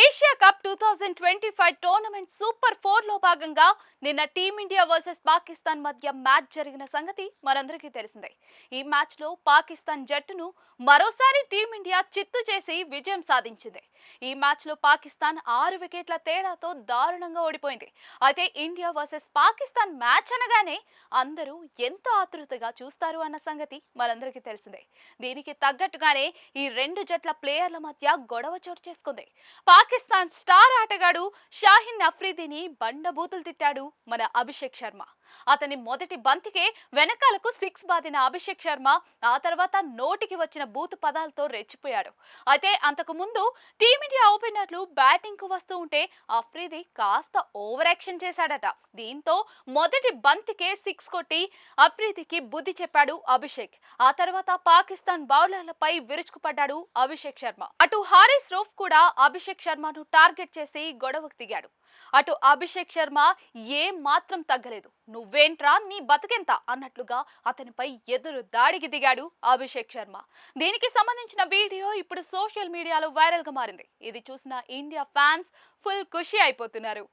Asia cup two thousand twenty five tournament super ఫోర్లో భాగంగా నిన్న టీమిండియా వర్సెస్ పాకిస్తాన్ మధ్య మ్యాచ్ జరిగిన సంగతి మనందరికీ తెలిసిందే. ఈ మ్యాచ్లో పాకిస్తాన్ జట్టును మరోసారి టీమిండియా చిత్తు చేసి విజయం సాధించింది. ఈ మ్యాచ్లో పాకిస్తాన్ ఆరు వికెట్ల తేడాతో దారుణంగా ఓడిపోయింది. అయితే ఇండియా వర్సెస్ పాకిస్తాన్ మ్యాచ్ అనగానే అందరూ ఎంతో ఆతృతగా చూస్తారు అన్న సంగతి మనందరికీ తెలిసిందే. దీనికి తగ్గట్టుగానే ఈ రెండు జట్ల ప్లేయర్ల మధ్య గొడవ చోటు చేసుకుంది. పాకిస్తాన్ స్టార్ ఆటగాడు షాహిన్ అఫ్రీదీని బండబూతులు తిట్టాడు మన అభిషేక్ శర్మ. అతని మొదటి బంతికే వెనకాలకు సిక్స్ బాదిన అభిషేక్ శర్మ ఆ తర్వాత నోటికి వచ్చిన బూత్ పదాలతో రెచ్చిపోయాడు. అయితే అంతకు ముందు టీమిండియా ఓపెనర్లు బ్యాటింగ్కు వస్తూ ఉంటే అఫ్రీది కాస్త ఓవర్ యాక్షన్ చేశాడట. దీంతో మొదటి బంతికే సిక్స్ కొట్టి అఫ్రీదికి బుద్ధి చెప్పాడు అభిషేక్. ఆ తర్వాత పాకిస్తాన్ బౌలర్లపై విరుచుకుపడ్డాడు అభిషేక్ శర్మ. అటు హారిస్ రూఫ్ కూడా అభిషేక్ శర్మను టార్గెట్ చేసి గొడవకు దిగాడు. అటు అభిషేక్ శర్మ ఏం మాత్రం తగ్గలేదు. నువ్వేంట్రా నీ బతుకెంత? అన్నట్లుగా అతనిపై ఎదురు దాడికి దిగాడు అభిషేక్ శర్మ. దీనికి సంబంధించిన వీడియో ఇప్పుడు సోషల్ మీడియాలో వైరల్గా మారింది. ఇది చూసిన ఇండియా ఫ్యాన్స్ ఫుల్ ఖుషి అయిపోతున్నారు.